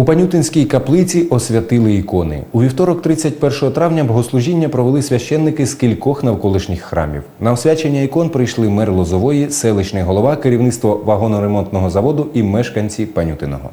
У Панютинській каплиці освятили ікони. У вівторок, 31 травня, богослужіння провели священники з кількох навколишніх храмів. На освячення ікон прийшли мер Лозової, селищний голова, керівництво вагоноремонтного заводу і мешканці Панютиного.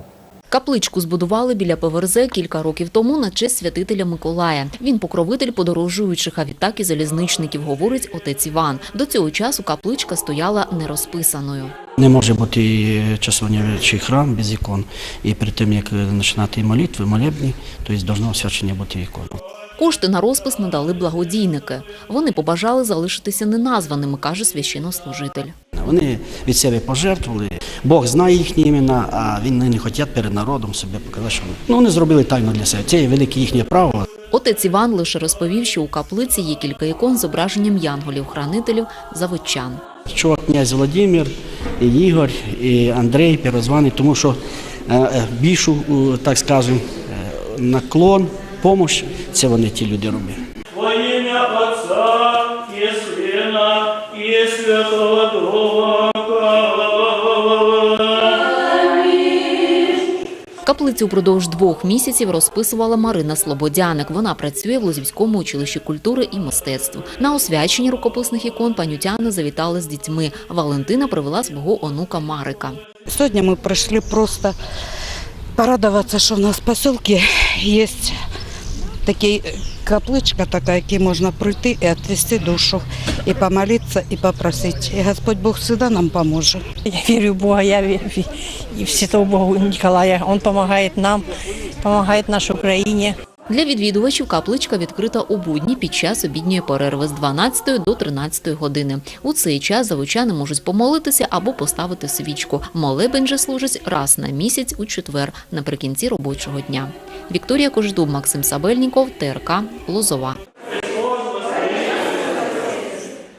Капличку збудували біля ПВРЗ кілька років тому на честь святителя Миколая. Він покровитель подорожуючих, а відтак і залізничників, говорить отець Іван. До цього часу капличка стояла нерозписаною. Не може бути часовня чи храм без ікон. І перед тим, як починати молитви, молебні, тобто должно освячення бути ікон. Кошти на розпис надали благодійники. Вони побажали залишитися неназваними, каже священнослужитель. Вони від себе пожертвували. Бог знає їхні імена, а він не хочуть перед народом себе показати, що ну, вони зробили тайну для себе. Це є велике їхнє право. Отець Іван лише розповів, що у каплиці є кілька ікон з зображенням янголів-хранителів заводчан. Що князь Володимир, і Ігор, і Андрей Первозваний, тому що е, е, більшу, так скажемо, е, наклон, допомогу, це вони ті люди роблять. Во имя Отца и Сына и Святого Каплицю впродовж двох місяців розписувала Марина Слободяник. Вона працює в Лозівському училищі культури і мистецтв. На освяченні рукописних ікон панютяни завітали з дітьми. Валентина привела свого онука Марика. Сьогодні ми прийшли просто порадуватися, що в нас в поселке є такий капличка така, яку можна пройти і відвести душу, і помолитися, і попросити. І Господь Бог завжди нам поможе. Я вірю в Бога, я вірю і в Святого Бога Ніколая. Він допомагає нам, допомагає нашій Украине. Для відвідувачів капличка відкрита у будні під час обідньої перерви з 12 до 13 години. У цей час завучани можуть помолитися або поставити свічку. Молебень же служить раз на місяць у четвер наприкінці робочого дня. Вікторія Кождуб, Максим Сабельніков, ТРК Лозова.